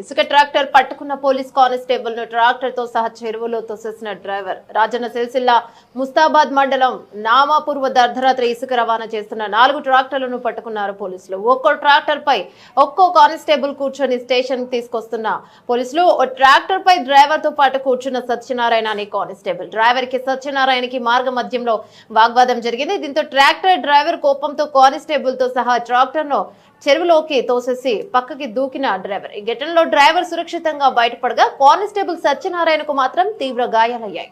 ఇసుక ట్రాక్టర్ పట్టుకున్న పోలీస్ కానిస్టేబుల్ను ట్రాక్టర్తో సహా చెరువులో తోసేసిన డ్రైవర్. రాజన్న సిరిసిల్ల ముస్తాబాద్ మండలం నామాపూర్వ అర్ధరాత్రి ఇసుక రవాణా చేస్తున్న నాలుగు ట్రాక్టర్లను పట్టుకున్నారు పోలీసులు. ఒక్కో ట్రాక్టర్ పై ఒక్కో కానిస్టేబుల్ కూర్చొని స్టేషన్ తీసుకొస్తున్న పోలీసులు ఓ ట్రాక్టర్ పై డ్రైవర్తో పాటు కూర్చున్న సత్యనారాయణ అనే కానిస్టేబుల్. డ్రైవర్కి సత్యనారాయణకి మార్గ మధ్యంలో వాగ్వాదం జరిగింది. దీంతో ట్రాక్టర్ డ్రైవర్ కోపంతో కానిస్టేబుల్తో సహా ట్రాక్టర్ను చెరువులోకి తోసేసి పక్కకి దూకిన డ్రైవర్. ఈ ఘటనలో డ్రైవర్ సురక్షితంగా బయటపడగా కానిస్టేబుల్ సత్యనారాయణకు మాత్రం తీవ్ర గాయాలయ్యాయి.